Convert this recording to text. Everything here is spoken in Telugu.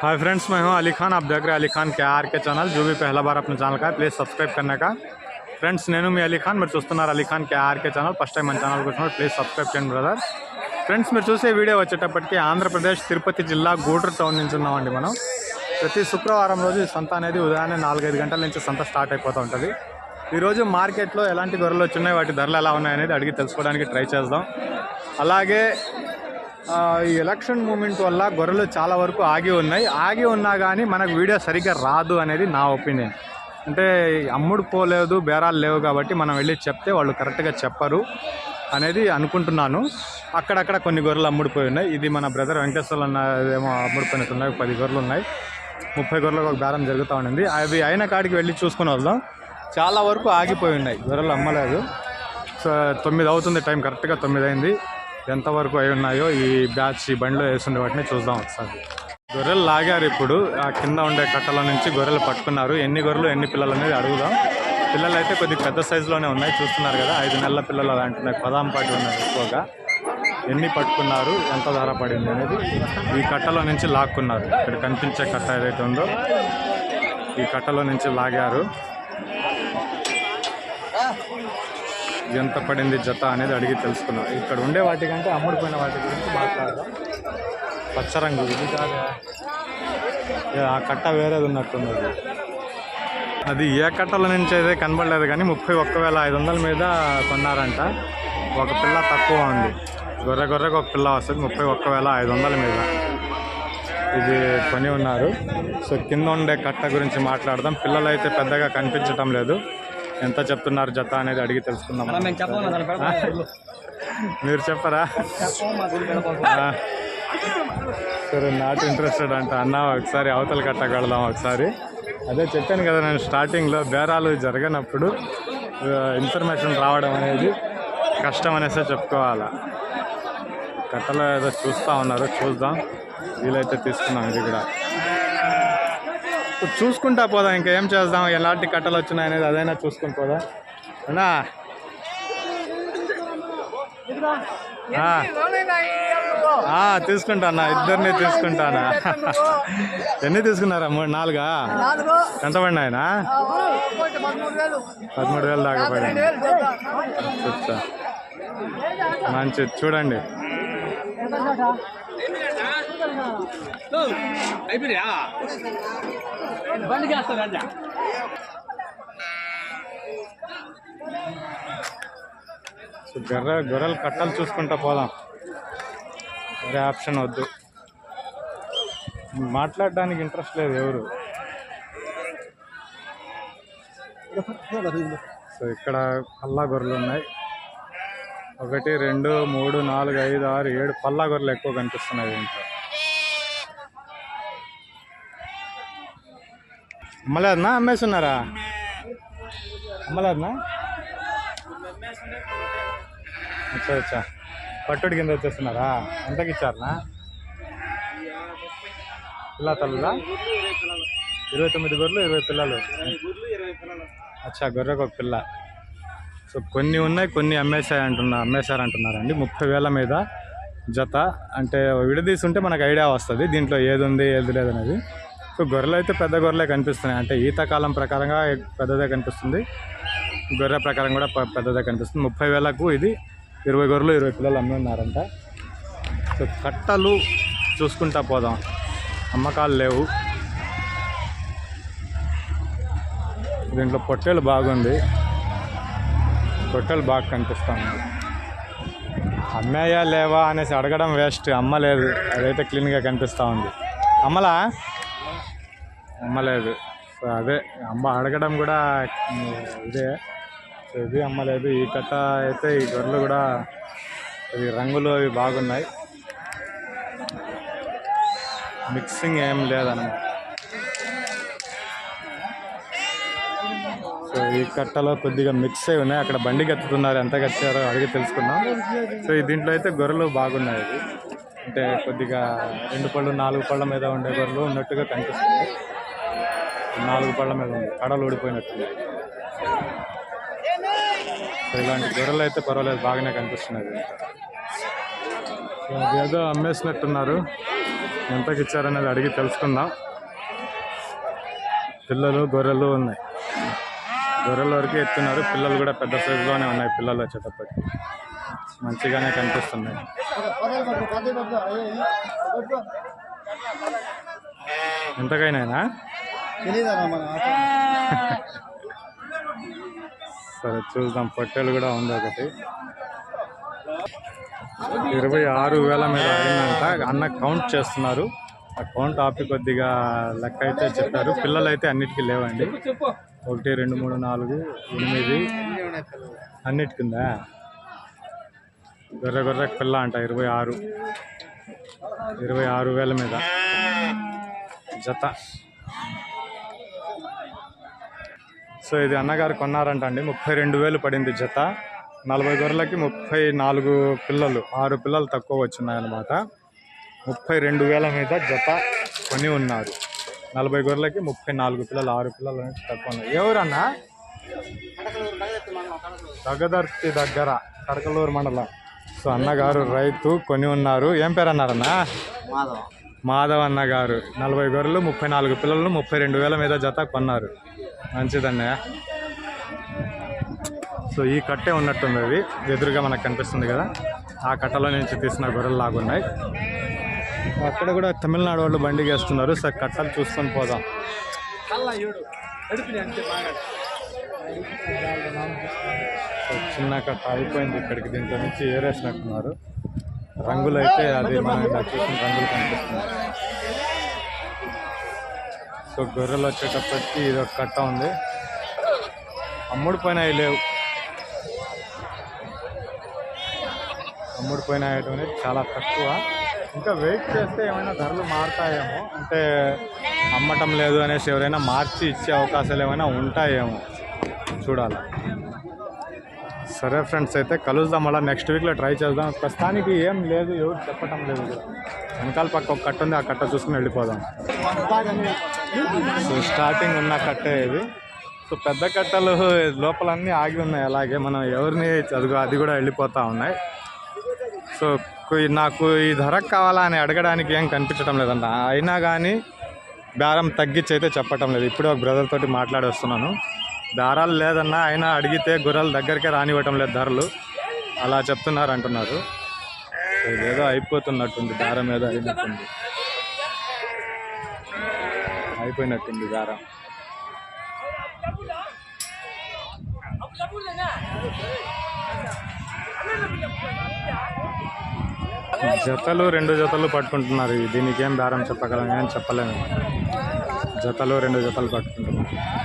हाय फ्रेंड्स मैं हूं अली खान आप देख रहे हैं अली खान के आर के ఛానల్ जो भी पहला बार अपने ఛానల్ का है प्लीज़ सब्सक्राइब करने का ఫ్రెండ్స్ నేను మీ అలీ ఖాన్ మీరు చూస్తున్నారు Ali Khan K RK channel first time మన ఛానల్ వచ్చినప్పుడు ప్లీజ్ సబ్స్క్రైబ్ చేయండి బ్రదర్ ఫ్రెండ్స్ మీరు చూసే వీడియో వచ్చేటప్పటికి ఆంధ్రప్రదేశ్ తిరుపతి జిల్లా గూడూరు టౌన్ నుంచి ఉన్నామండి మనం ప్రతి శుక్రవారం రోజు ఈ సంత అనేది ఉదయాన్నే నాలుగైదు గంటల నుంచి సంత స్టార్ట్ అయిపోతూ ఉంటుంది ఈరోజు మార్కెట్లో ఎలాంటి గొర్రెలు వచ్చినాయి వాటి ధరలు ఎలా ఉన్నాయనేది అడిగి తెలుసుకోవడానికి ట్రై చేద్దాం అలాగే ఆ, ఈ ఎలక్షన్ మూమెంట్ వల్ల గొర్రెలు చాలా వరకు ఆగి ఉన్నాయి. ఆగి ఉన్నా కానీ మనకు వీడియో సరిగ్గా రాదు అనేది నా ఒపీనియన్. అంటే అమ్ముడు పోలేదు బేరాలు లేవు కాబట్టి మనం వెళ్ళి చెప్తే వాళ్ళు కరెక్ట్గా చెప్పరు అనేది అనుకుంటున్నాను. అక్కడక్కడ కొన్ని గొర్రెలు అమ్ముడిపోయి ఉన్నాయి. ఇది మన బ్రదర్ వెంకటేశ్వర్లు అన్న అమ్ముడిపోయినట్టు ఉన్నాయి. పది గొర్రెలు ఉన్నాయి. ముప్పై గొర్రెలకు ఒక బేరం జరుగుతూ ఉండింది. అవి అయిన కాడికి వెళ్ళి చూసుకుని వద్దాం. చాలా వరకు ఆగిపోయి ఉన్నాయి. గొర్రెలు అమ్మలేదు. సో తొమ్మిది అవుతుంది టైం. కరెక్ట్గా తొమ్మిది అయింది. ఎంతవరకు అయి ఉన్నాయో ఈ బ్యాచ్ ఈ బండిలో వేసుండే వాటిని చూద్దాం ఒకసారి. గొర్రెలు లాగారు ఇప్పుడు. ఆ కింద ఉండే కట్టల నుంచి గొర్రెలు పట్టుకున్నారు. ఎన్ని గొర్రెలు ఎన్ని పిల్లలు అనేది అడుగుదాం. పిల్లలు అయితే కొద్దిగా పెద్ద సైజులోనే ఉన్నాయి చూస్తున్నారు కదా. ఐదు నెలల పిల్లలు అలాంటి ఉన్నాయి పదాం పాటి ఉన్నాయి ఎక్కువగా. ఎన్ని పట్టుకున్నారు ఎంత ధర పడింది అనేది ఈ కట్టలో నుంచి లాక్కున్నారు. ఇక్కడ కనిపించే కట్ట ఏదైతే ఉందో ఈ కట్టలో నుంచి లాగారు. ఎంత పడింది జత అనేది అడిగి తెలుసుకున్నాం. ఇక్కడ ఉండే వాటికంటే అమ్ముడిపోయిన వాటి గురించి మాట్లాడదాం. పచ్చ రంగు ఇది కాదా? ఆ కట్ట వేరేది ఉన్నట్టున్నది అది ఏ కట్టల నుంచి అయితే కనబడలేదు కానీ ముప్పై ఒక్క వేల ఐదు వందల మీద కొన్నారంట. ఒక పిల్ల తక్కువ ఉంది. గొర్రె గొర్రెకు ఒక పిల్ల వస్తుంది ముప్పై ఒక్క వేల ఐదు వందల మీద. ఇది కొని ఉన్నారు. సో కింద ఉండే కట్ట గురించి మాట్లాడదాం. పిల్లలు అయితే పెద్దగా కనిపించటం లేదు. ఎంత చెప్తున్నారు జత అనేది అడిగి తెలుసుకుందాం? మీరు చెప్పరా. సరే నాట్ ఇంట్రెస్టెడ్ అంట. అన్న ఒకసారి అవతల కట్టకు వెళదాం ఒకసారి. అదే చెప్పాను కదా నేను స్టార్టింగ్లో బేరాలు జరగనప్పుడు ఇన్ఫర్మేషన్ రావడం అనేది కష్టం అనేసే చెప్పుకోవాలా. కట్టలో ఏదో చూస్తూ ఉన్నారు చూద్దాం. వీలైతే తీసుకున్నాం ఇది కూడా. చూసుకుంటా పోదాం ఇంకా ఏం చేద్దాం ఎలాంటి కట్టలు వచ్చినాయి అనేది అదైనా చూసుకుని పోదాం. అన్నా. తీసుకుంటానా ఇద్దరిని తీసుకుంటానా? ఎన్ని తీసుకున్నారా? మూడు నాలుగా? ఎంత పడినాయనా? పదమూడు వేలు దాకా పడింది మంచిది చూడండి. అయిపోయా బండి చేస్తాను రండి సో గొర్రె గొర్రెలు కట్టలు చూసుకుంటా పోదాం. వేరే ఆప్షన్ వద్దు. మాట్లాడడానికి ఇంట్రెస్ట్ లేదు ఎవరు. సో ఇక్కడ పల్లా గొర్రెలు ఉన్నాయి. ఒకటి రెండు మూడు నాలుగు ఐదు ఆరు ఏడు పల్లా గొర్రెలు ఎక్కువ కనిపిస్తున్నాయి ఇంట్లో అమ్మలేదన్నా అమ్మేస్తున్నారా అమ్మలేదన్నా అచ్చా అచ్చా. పట్టుడి కింద వచ్చేస్తున్నారా? ఎంతకి ఇచ్చారనా పిల్ల తల్లులా? ఇరవై తొమ్మిది గొర్రెలు ఇరవై పిల్లలు. అచ్చా గొర్రెకు ఒక పిల్ల. సో కొన్ని ఉన్నాయి కొన్ని అమ్మేశాయి అంటున్నా అమ్మేశారు ముప్పై వేల మీద జత. అంటే విడదీసి ఉంటే మనకు ఐడియా వస్తుంది. దీంట్లో ఏది ఉంది ఏది లేదనేది. సో గొర్రెలు అయితే పెద్ద గొర్రెలే కనిపిస్తున్నాయి. అంటే ఈతకాలం ప్రకారంగా పెద్దదే కనిపిస్తుంది. గొర్రె ప్రకారం కూడా పెద్దదే కనిపిస్తుంది. ముప్పై వేలకు ఇది ఇరవై గొర్రెలు ఇరవై పిల్లలు అమ్మి ఉన్నారంట. సో కట్టలు చూసుకుంటా పోదాం. అమ్మకాలు లేవు. దీంట్లో పొట్టేలు బాగుంది. పొట్టేలు బాగా కనిపిస్తుంది. అమ్మాయా లేవా అనేసి అడగడం వేస్ట్. అమ్మలేదు అదైతే క్లీన్గా కనిపిస్తూ ఉంది. అమ్మలా? అమ్మలేదు. సో అదే అమ్మ అడగడం కూడా ఇదే. సో ఇది అమ్మలేదు. ఈ కట్ట అయితే ఈ గొర్రెలు కూడా ఇవి రంగులు అవి బాగున్నాయి. మిక్సింగ్ ఏం లేదన్నమాట. సో ఈ కట్టలో కొద్దిగా మిక్స్ అయి ఉన్నాయి. అక్కడ బండి కత్తుతున్నారు ఎంత కట్టారో అడిగి తెలుసుకున్నాం సో ఈ దీంట్లో అయితే గొర్రెలు బాగున్నాయి. అంటే కొద్దిగా రెండు పళ్ళు నాలుగు పళ్ళ మీద ఉండే గొర్రెలు ఉన్నట్టుగా కనిపిస్తుంది. నాలుగు పళ్ళ మీద ఉంది. కడలు ఊడిపోయినట్టుంది. సో ఇలాంటి గొర్రెలు అయితే పర్వాలేదు బాగానే కనిపిస్తున్నాయి ఏదో అమ్మేసినట్టున్నారు. ఎంతకి ఇచ్చారనేది అడిగి తెలుసుకుందాం. పిల్లలు గొర్రెలు ఉన్నాయి. గొర్రెల వరకు ఎత్తున్నారు. పిల్లలు కూడా పెద్ద సైజులోనే ఉన్నాయి పిల్లలు వచ్చేటప్పటికి. మంచిగానే కనిపిస్తున్నాయి. ఎంతకైనా సరే చూద్దాం. పొట్టెలు కూడా ఉంది ఒకటి. ఇరవై ఆరు వేల మీద అయిందంట అన్న కౌంట్ చేస్తున్నారు. ఆ కౌంట్ ఆపి కొద్దిగా లెక్క అయితే చెప్పారు. పిల్లలు అయితే అన్నిటికీ లేవండి. ఒకటి రెండు మూడు నాలుగు ఎనిమిది. అన్నిటికిందా? గొర్రె గొర్రె పిల్ల అంట ఇరవై ఆరు. ఇరవై ఆరు వేల మీద. జత. సో ఇది అన్నగారు కొన్నారంట అండి ముప్పై రెండు వేలు పడింది జత. నలభై గొర్రెలకి ముప్పై నాలుగు పిల్లలు ఆరు పిల్లలు తక్కువ వచ్చినాయన్నమాట. ముప్పై రెండు వేల మీద జత కొని ఉన్నారు. నలభై గొర్రెలకి ముప్పై నాలుగు పిల్లలు ఆరు పిల్లలు అనేది తక్కువ ఉన్నాయి. ఎవరన్నా? దగదర్తి దగ్గర కడకలూరు మండలం. సో అన్నగారు రైతు కొని ఉన్నారు. ఏం పేరు అన్నారన్నా మాధవ. మాధవ్ అన్న గారు నలభై గొర్రెలు ముప్పై నాలుగు పిల్లలు ముప్పై రెండు వేల మీద జత కొన్నారు. మంచిదన్నయ్య. సో ఈ కట్టే ఉన్నట్టుంది అది ఎదురుగా మనకు కనిపిస్తుంది కదా. ఆ కట్టలో నుంచి తీసిన గొర్రెలు లాగున్నాయి అక్కడ కూడా తమిళనాడు వాళ్ళు బండి వేస్తున్నారు సార్ కట్టలు చూసుకొని పోదాం. చిన్న కట్ట అయిపోయింది ఇక్కడికి. దీంట్లో నుంచి ఏరేసినట్టున్నారు. రంగులు అయితే అది మనం చూసిన రంగులు కనిపిస్తుంది సో గొర్రెలు వచ్చేటప్పటికి ఇది ఒక కట్ట ఉంది. అమ్ముడు పైన లేవు. అమ్ముడు పైన ఐటమ్ చాలా తక్కువ. ఇంకా వెయిట్ చేస్తే ఏమైనా ధరలు మారుతాయేమో. అంటే అమ్మటం లేదు అనేసి ఎవరైనా మార్చి ఇచ్చే అవకాశాలు ఏమైనా ఉంటాయేమో చూడాలి. సరే ఫ్రెండ్స్ అయితే కలుద్దాం. అలా నెక్స్ట్ వీక్లో ట్రై చేద్దాం. ప్రస్తుతానికి ఏం లేదు ఎవరు చెప్పటం లేదు. వెనకాల పక్క ఒక కట్ట ఉంది ఆ కట్ట చూసుకుని వెళ్ళిపోదాం. సో స్టార్టింగ్ ఉన్న కట్టే ఇది. సో పెద్ద కట్టలు లోపలన్నీ ఆగి ఉన్నాయి. అలాగే మనం ఎవరిని చదువు అది కూడా వెళ్ళిపోతూ ఉన్నాయి. సో నాకు ఈ ధర కావాలా అని అడగడానికి ఏం కనిపించడం లేదంట. అయినా కానీ బేరం తగ్గించి అయితే చెప్పటం లేదు. ఇప్పుడే ఒక బ్రదర్ తోటి మాట్లాడి వస్తున్నాను. దారాలు లేదన్నా అయినా అడిగితే గుర్రాలు దగ్గరికే రానివ్వటం లేదు ధరలు. అలా చెప్తున్నారు అంటున్నారు. ఇదేదో అయిపోతున్నట్టుంది. దారం ఏదో అయినట్టుంది. అయిపోయినట్టుంది దారం జతలు రెండు జతలు పట్టుకుంటున్నారు. దీనికి ఏం బేరం చెప్పగలం ఏం చెప్పలేము. జతలు రెండు జతలు పట్టుకుంటున్నారు.